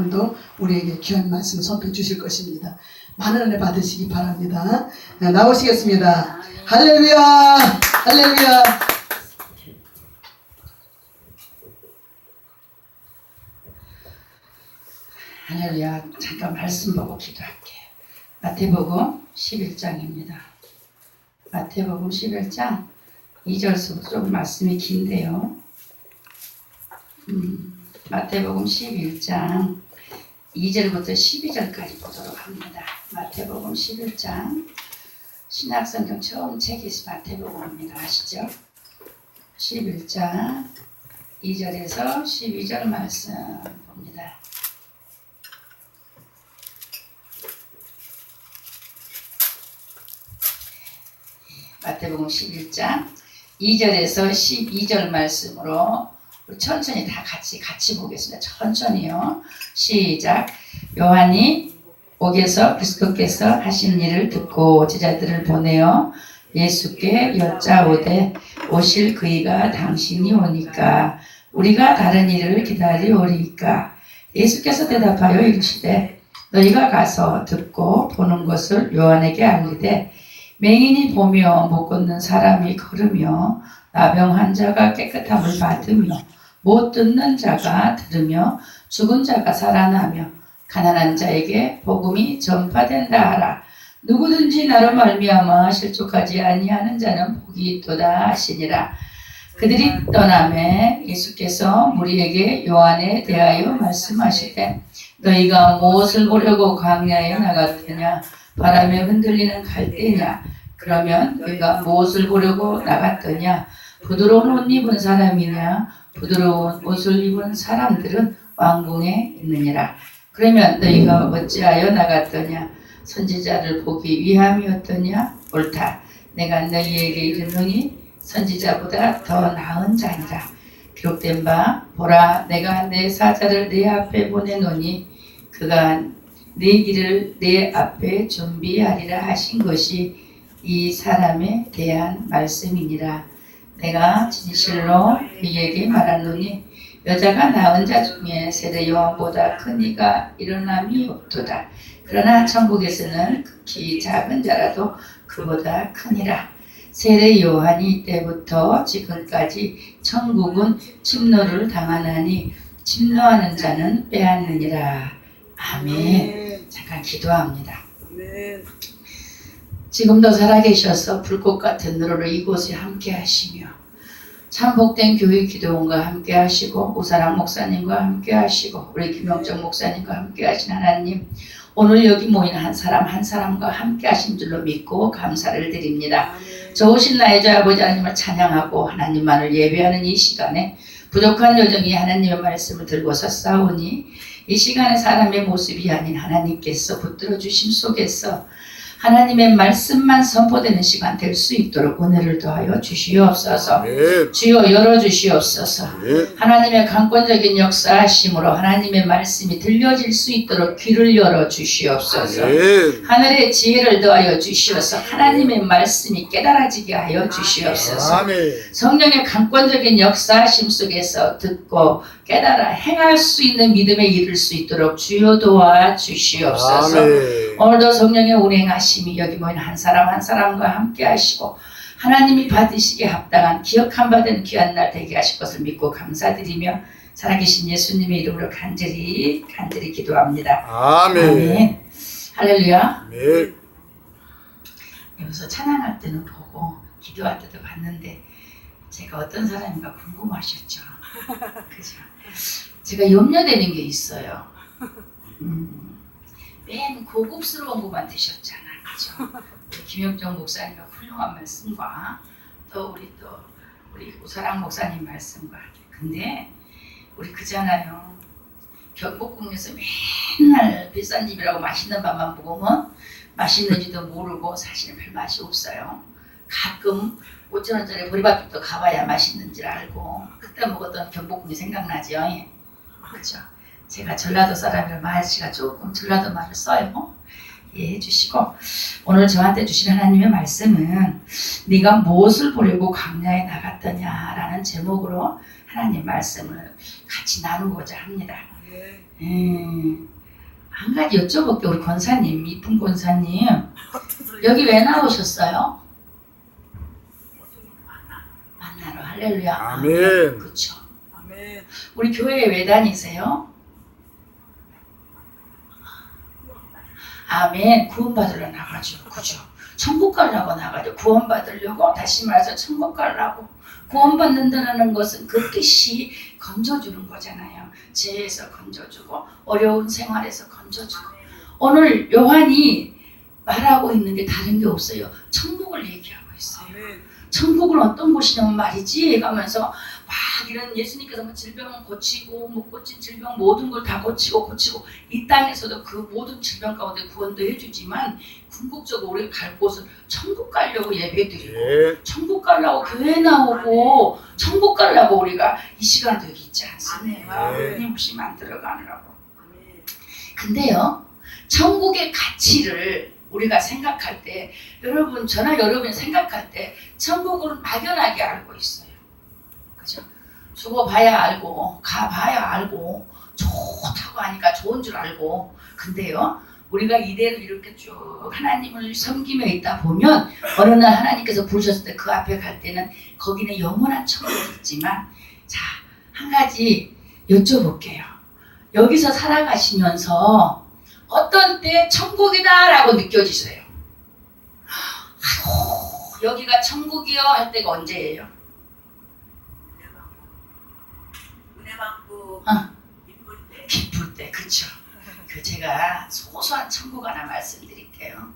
오늘도 우리에게 귀한 말씀을 선포해 주실 것입니다. 많은 은혜 받으시기 바랍니다. 네, 나오시겠습니다. 할렐루야! 할렐루야! 할렐루야. 잠깐 말씀 보고 기도할게요. 마태복음 11장입니다. 마태복음 11장 2절부터 좀 말씀이 긴데요. 음, 마태복음 11장 2절부터 12절까지 보도록 합니다. 마태복음 11장 신약성경 처음 책이 마태복음입니다. 아시죠? 11장 2절에서 12절 말씀 봅니다. 마태복음 11장 2절에서 12절 말씀으로 천천히 다 같이 같이 보겠습니다. 천천히요. 시작. 요한이 옥에서 그리스도께서 하신 일을 듣고 제자들을 보내어 예수께 여짜오되 오실 그이가 당신이 오니까 우리가 다른 일을 기다리오리까 예수께서 대답하여 이르시되 너희가 가서 듣고 보는 것을 요한에게 알리되 맹인이 보며 못 걷는 사람이 걸으며 나병 환자가 깨끗함을 받으며 못 듣는 자가 들으며 죽은 자가 살아나며 가난한 자에게 복음이 전파된다 하라. 누구든지 나로 말미암아 실족하지 아니하는 자는 복이 있도다 하시니라. 그들이 떠남에 예수께서 무리에게 요한에 대하여 말씀하시되 너희가 무엇을 보려고 광야에 나갔느냐? 바람에 흔들리는 갈대냐? 그러면 너희가 무엇을 보려고 나갔더냐 부드러운 옷 입은 사람이냐 부드러운 옷을 입은 사람들은 왕궁에 있느니라. 그러면 너희가 어찌하여 나갔더냐? 선지자를 보기 위함이었더냐? 옳다. 내가 너희에게 이르노니 선지자보다 더 나은 자니라 기록된 바 보라 내가 내 사자를 내 앞에 보내노니 그가 내 길을 내 앞에 준비하리라 하신 것이 이 사람에 대한 말씀이니라. 내가 진실로 그에게 말하노니 여자가 낳은 자 중에 세례 요한보다 큰 이가 일어남이 없도다. 그러나 천국에서는 극히 작은 자라도 그보다 크니라. 세례 요한이 때부터 지금까지 천국은 침노를 당하나니 침노하는 자는 빼앗느니라. 아멘. 잠깐 기도합니다. 네. 지금도 살아계셔서 불꽃 같은 너로 이곳에 함께 하시며 참 복된 교회 기도원과 함께 하시고 오사랑 목사님과 함께 하시고 우리 김영정 목사님과 함께 하신 하나님 오늘 여기 모인 한 사람 한 사람과 함께 하신 줄로 믿고 감사를 드립니다. 좋으신 나의 주 아버지 하나님을 찬양하고 하나님만을 예배하는 이 시간에 부족한 여정이 하나님의 말씀을 들고 섰사오니 이 시간에 사람의 모습이 아닌 하나님께서 붙들어 주심 속에서 하나님의 말씀만 선포되는 시간 될 수 있도록 은혜를 더하여 주시옵소서. 네. 주여 열어 주시옵소서. 네. 하나님의 강권적인 역사하심으로 하나님의 말씀이 들려질 수 있도록 귀를 열어 주시옵소서. 네. 하늘의 지혜를 더하여 주시어서 하나님의 말씀이 깨달아지게 하여 주시옵소서. 아멘. 성령의 강권적인 역사하심 속에서 듣고 깨달아 행할 수 있는 믿음에 이를 수 있도록 주여 도와 주시옵소서. 아멘. 오늘도 성령의 운행하심이 여기 모인 한 사람 한 사람과 함께 하시고 하나님이 받으시기에 합당한 기억한 바 되는 귀한 날 되게 하실 것을 믿고 감사드리며 살아계신 예수님의 이름으로 간절히 간절히 기도합니다. 아멘. 아멘. 할렐루야. 네. 여기서 찬양할 때는 보고 기도할 때도 봤는데 제가 어떤 사람인가 궁금하셨죠. 그죠? 제가 염려되는 게 있어요. 음, 맨 고급스러운 것만 드셨잖아. 그죠? 김영정 목사님의 훌륭한 말씀과 또 우리 또 우리 우사랑 목사님 말씀과 근데 우리 그잖아요. 경복궁에서 맨날 비싼 집이라고 맛있는 밥만 먹으면 맛있는지도 모르고 사실은 별 맛이 없어요. 가끔 5천 원짜리 보리밥집도 가봐야 맛있는지 알고 그때 먹었던 경복궁이 생각나죠. 예. 그죠? 제가 전라도 사람이라 말씨가 조금 전라도 말을 써요. 이해해 주시고 오늘 저한테 주신 하나님의 말씀은 네가 무엇을 보려고 광야에 나갔더냐라는 제목으로 하나님 말씀을 같이 나누고자 합니다. 네. 음, 한 가지 여쭤볼게요. 우리 권사님, 이쁜 권사님. 여기 왜 나오셨어요? 만나러 할렐루야. 아멘. 그렇죠. 아멘. 우리 교회에 왜 다니세요? 아멘. 구원받으러 나가죠. 그죠? 천국 가려고 나가죠. 구원받으려고 다시 말해서 천국 가려고 구원받는다는 것은 그 뜻이 건져주는 거잖아요. 죄에서 건져주고 어려운 생활에서 건져주고 오늘 요한이 말하고 있는 게 다른 게 없어요. 천국을 얘기하고 있어요. 아멘. 천국은 어떤 곳이냐면 말이지 가면서 막 이런 예수님께서 뭐 질병을 고치고 못 고친 질병 모든 걸 다 고치고 고치고 이 땅에서도 그 모든 질병 가운데 구원도 해주지만 궁극적으로 우리가 갈 곳은 천국 가려고 예배드리고 예. 천국 가려고 교회 나오고 천국 가려고 우리가 이 시간도 여기 있지 않습니까? 네. 하나님 없이 만들어 가느라고 아멘. 근데요, 천국의 가치를 우리가 생각할 때, 여러분, 저나 여러분이 생각할 때, 천국을 막연하게 알고 있어요. 그죠? 죽어봐야 알고, 가봐야 알고, 좋다고 하니까 좋은 줄 알고, 근데요, 우리가 이대로 이렇게 쭉 하나님을 섬기며 있다 보면, 어느 날 하나님께서 부르셨을 때 그 앞에 갈 때는 거기는 영원한 천국이 있지만, 자, 한 가지 여쭤볼게요. 여기서 살아가시면서 어떤 때 천국이다라고 느껴지세요? 아이고, 여기가 천국이요 할 때가 언제예요? 은혜 받고. 은혜 받고. 어. 기쁠 때. 기쁠 때, 그쵸? 그 제가 소소한 천국 하나 말씀드릴게요.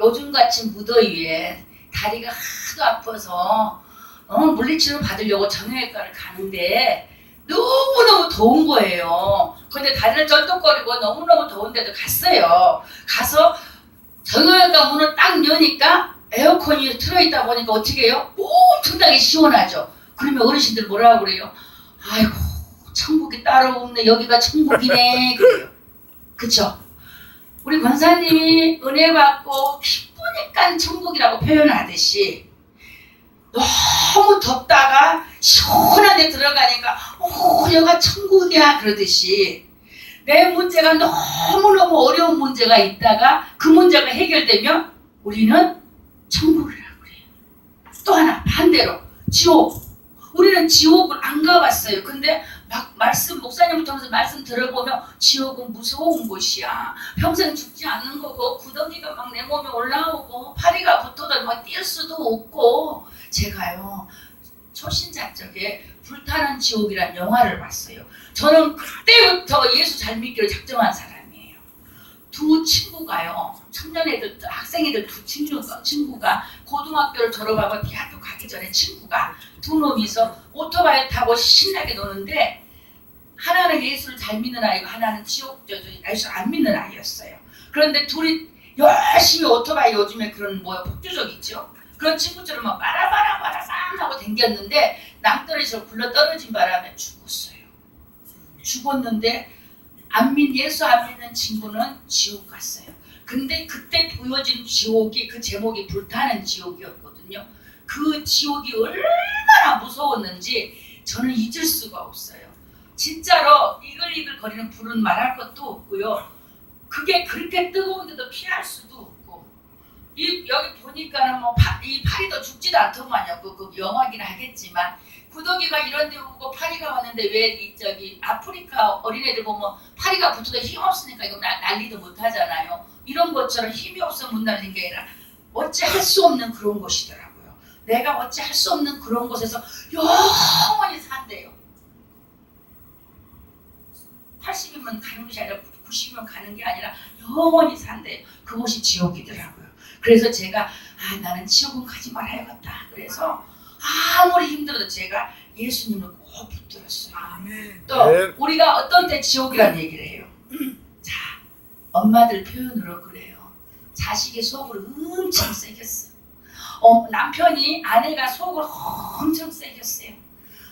요즘같이 무더위에 다리가 하도 아파서 어, 물리치료 받으려고 정형외과를 가는데 너무너무 더운 거예요. 근데 다리를 쩔뚝거리고 너무너무 더운데도 갔어요. 가서 정형외과 문을 딱 여니까 에어컨이 틀어있다 보니까 어떻게 해요? 엄청나게 시원하죠. 그러면 어르신들 뭐라고 그래요? 아이고 천국이 따로 없네 여기가 천국이네 그래요. 그쵸? 우리 권사님이 은혜 받고 기쁘니까 천국이라고 표현하듯이 너무 덥다가 시원한 데 들어가니까 오 여기가 천국이야 그러듯이 내 문제가 너무너무 어려운 문제가 있다가 그 문제가 해결되면 우리는 천국이라고 그래요. 또 하나 반대로 지옥 우리는 지옥을 안 가봤어요. 근데 막 말씀 목사님부터 하면서 말씀 들어보면 지옥은 무서운 곳이야. 평생 죽지 않는 거고 구덩이가 막 내 몸에 올라오고 파리가 붙어도 막뛸 수도 없고 제가요 초신자 적에 불타는 지옥이란 영화를 봤어요. 저는 그때부터 예수 잘 믿기를 작정한 사람이에요. 두 친구가요 청년애들 학생애들 두 친구가 친구가 고등학교를 졸업하고 대학교 가기 전에 친구가 두 놈이서 오토바이 타고 신나게 노는데 하나는 예수를 잘 믿는 아이고 하나는 지옥 저, 저 예수 안 믿는 아이였어요. 그런데 둘이 열심히 오토바이 요즘에 그런 뭐 폭주적 있죠. 그런 친구처럼 막 빠라바라 빠라밤 하고 댕겼는데 낭떠러지로 굴러 떨어진 바람에 죽었어요. 죽었는데 안 믿, 예수 안 믿는 친구는 지옥 갔어요. 근데 그때 보여진 지옥이 그 제목이 불타는 지옥이었거든요. 그 지옥이 얼마나 무서웠는지 저는 잊을 수가 없어요. 진짜로 이글이글 거리는 불은 말할 것도 없고요. 그게 그렇게 뜨거운데도 피할 수도 이 여기 보니까는 뭐이 파리도 죽지도 않더만요. 그, 그 영화긴 하겠지만 구더기가 이런 데 오고 파리가 왔는데 왜 이 저기 아프리카 어린애들 보면 파리가 붙어도 힘 없으니까 이거 나- 난리도 못 하잖아요. 이런 것처럼 힘이 없어 못 날린 게 아니라 어찌 할 수 없는 그런 곳이더라고요. 내가 어찌 할 수 없는 그런 곳에서 영원히 산대요. 80이면 가는 것이 아니라 90이면 가는 게 아니라 영원히 산대요. 그곳이 지옥이더라고요. 그래서 제가 아 나는 지옥은 가지 말아야겠다. 그래서 아무리 힘들어도 제가 예수님을 꼭 붙들었어요. 아멘. 또 네. 우리가 어떤 때 지옥이라는 얘기를 해요. 자, 엄마들 표현으로 그래요. 자식의 속을 엄청 새겼어. 어, 남편이 아내가 속을 엄청 새겼어요.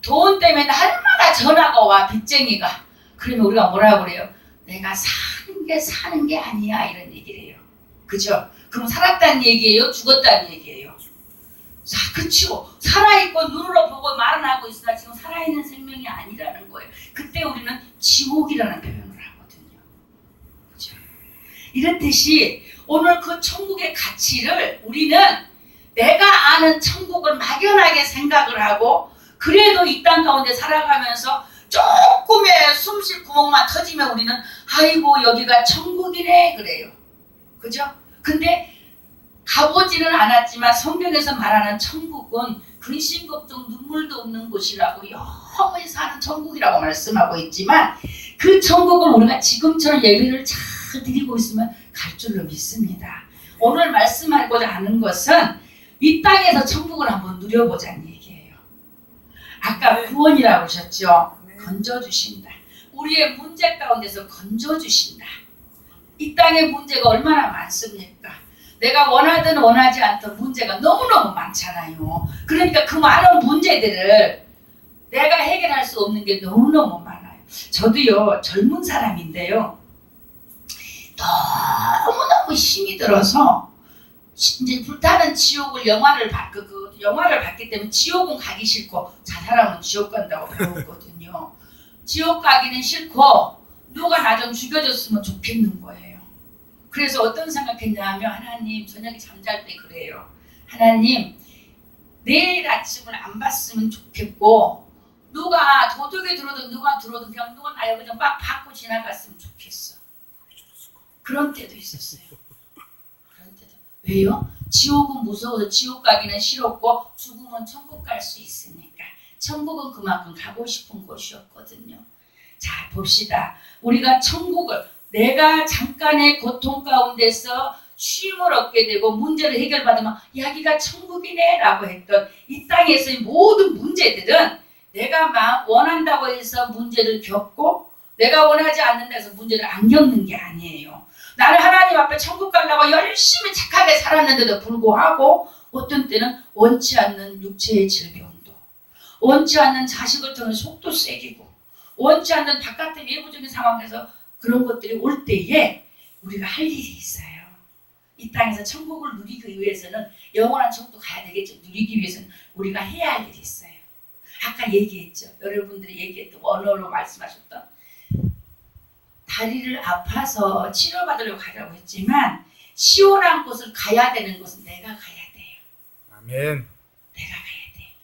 돈 때문에 날마다 전화가 와 빚쟁이가. 그러면 우리가 뭐라 그래요? 내가 사는 게 사는 게 아니야 이런 얘기를 해요. 그죠? 그럼 살았다는 얘기예요? 죽었다는 얘기예요? 사, 그렇죠. 살아있고 눈으로 보고 말은 하고 있으나 지금 살아있는 생명이 아니라는 거예요. 그때 우리는 지옥이라는 표현을 하거든요. 그렇죠? 이렇듯이 오늘 그 천국의 가치를 우리는 내가 아는 천국을 막연하게 생각을 하고 그래도 이 땅 가운데 살아가면서 조금의 숨 쉴 구멍만 터지면 우리는 아이고 여기가 천국이네 그래요. 그죠? 근데 가보지는 않았지만 성경에서 말하는 천국은 근심 걱정 눈물도 없는 곳이라고 영원히 사는 천국이라고 말씀하고 있지만 그 천국을 우리가 지금처럼 예배를 잘 드리고 있으면 갈 줄로 믿습니다. 오늘 말씀하고자 하는 것은 이 땅에서 천국을 한번 누려보자는 얘기예요. 아까 구원이라고 하셨죠? 건져주신다. 우리의 문제 가운데서 건져주신다. 이 땅의 문제가 얼마나 많습니까? 내가 원하든 원하지 않든 문제가 너무너무 많잖아요. 그러니까 그 많은 문제들을 내가 해결할 수 없는 게 너무너무 많아요. 저도요, 젊은 사람인데요. 너무너무 힘이 들어서 이제 불타는 지옥을 영화를 봤, 그, 그 영화를 봤기 때문에 지옥은 가기 싫고 자살하면 지옥 간다고 배웠거든요. 지옥 가기는 싫고 누가 나 좀 죽여줬으면 좋겠는 거예요. 그래서 어떤 생각했냐 하면 하나님 저녁에 잠잘 때 그래요. 하나님 내일 아침을 안 봤으면 좋겠고 누가 도둑이 들어도 누가 들어도 그냥 누가 나 여기 좀막 받고 지나갔으면 좋겠어. 그런 때도 있었어요. 그런 때도. 왜요? 지옥은 무서워서 지옥 가기는 싫었고 죽으면 천국 갈 수 있으니까. 천국은 그만큼 가고 싶은 곳이었거든요. 자 봅시다. 우리가 천국을 내가 잠깐의 고통 가운데서 쉼을 얻게 되고 문제를 해결받으면 여기가 천국이네 라고 했던 이 땅에서의 모든 문제들은 내가 막 원한다고 해서 문제를 겪고 내가 원하지 않는다 해서 문제를 안 겪는 게 아니에요. 나는 하나님 앞에 천국 가려고 열심히 착하게 살았는데도 불구하고 어떤 때는 원치 않는 육체의 질병도 원치 않는 자식을 통해 속도 세기고 원치 않는 바깥의 외부적인 상황에서 그런 것들이 올 때에 우리가 할 일이 있어요. 이 땅에서 천국을 누리기 위해서는 영원한 천국도 가야 되겠죠. 누리기 위해서는 우리가 해야 할 일이 있어요. 아까 얘기했죠. 여러분들이 얘기했던 언어로 말씀하셨던 다리를 아파서 치료받으려고 가려고 했지만 시원한 곳을 가야 되는 곳은 내가 가야 돼요. 아멘. 내가 가야 돼.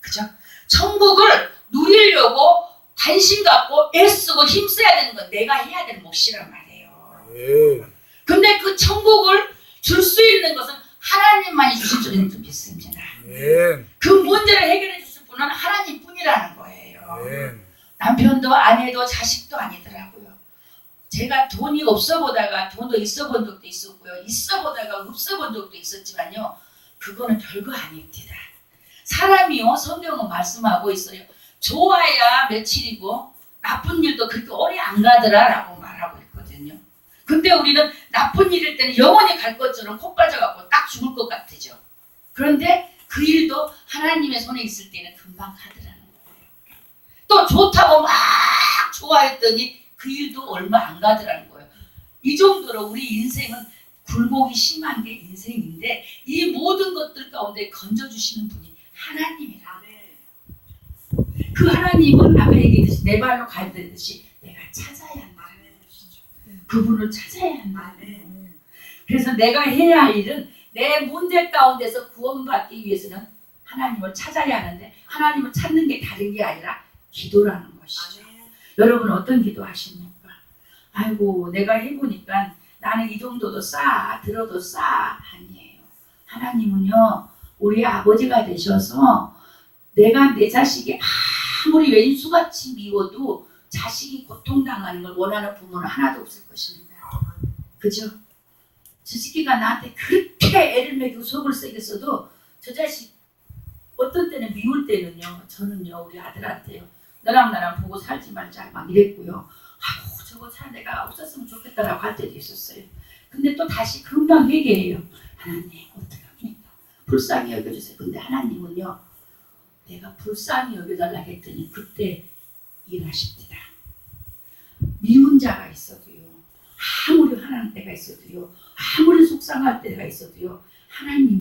그죠? 천국을 누리려고 관심 갖고 애쓰고 힘써야 되는 건 내가 해야 되는 몫이란 말이에요. 예. 근데 그 천국을 줄 수 있는 것은 하나님만이 주실 줄은 좀 믿습니다. 아멘. 그 문제를 해결해 주실 분은 하나님 뿐이라는 거예요. 아멘. 남편도 아내도 자식도 아니더라고요. 제가 돈이 없어 보다가 돈도 있어 본 적도 있었고요. 있어 보다가 없어 본 적도 있었지만요. 그거는 별거 아닙니다. 사람이요. 성경은 말씀하고 있어요. 좋아야 며칠이고 나쁜 일도 그렇게 오래 안 가더라라고 말하고 있거든요. 근데 우리는 나쁜 일일 때는 영원히 갈 것처럼 코 빠져갖고 딱 죽을 것 같으죠. 그런데 그 일도 하나님의 손에 있을 때는 금방 가더라는 거예요. 또 좋다고 막 좋아했더니 그 일도 얼마 안 가더라는 거예요. 이 정도로 우리 인생은 굴곡이 심한 게 인생인데 이 모든 것들 가운데 건져주시는 분이 하나님이라. 그 하나님은 아까 얘기했듯이 내 발로 가야 되듯이 내가 찾아야 한다. 그분을 찾아야 한다. 아멘. 그래서 내가 해야 할 일은 내 문제 가운데서 구원받기 위해서는 하나님을 찾아야 하는데 하나님을 찾는 게 다른 게 아니라 기도라는 것이죠. 아멘. 여러분 어떤 기도 하십니까? 아이고 내가 해보니까 나는 이 정도도 싸 들어도 싸 아니에요. 하나님은요 우리 아버지가 되셔서 내가 내 자식이 아무리 왼수같이 미워도 자식이 고통당하는 걸 원하는 부모는 하나도 없을 것입니다. 그죠? 저 새끼가 나한테 그렇게 애를 먹이고 속을 써도 저 자식 어떤 때는 미울 때는요 저는요 우리 아들한테요 너랑 나랑 보고 살지 말자 막 이랬고요. 아우 저거 차 내가 없었으면 좋겠다라고 할 때도 있었어요. 근데 또 다시 금방 회개해요. 하나님 어떡합니까? 불쌍히 여겨주세요. 근데 하나님은요 내가 불쌍히 여겨달라 했더니 그때 일하십니다. 미운 자가 있어도요 아무리 화나는 때가 있어도요 아무리 속상할 때가 있어도요 하나님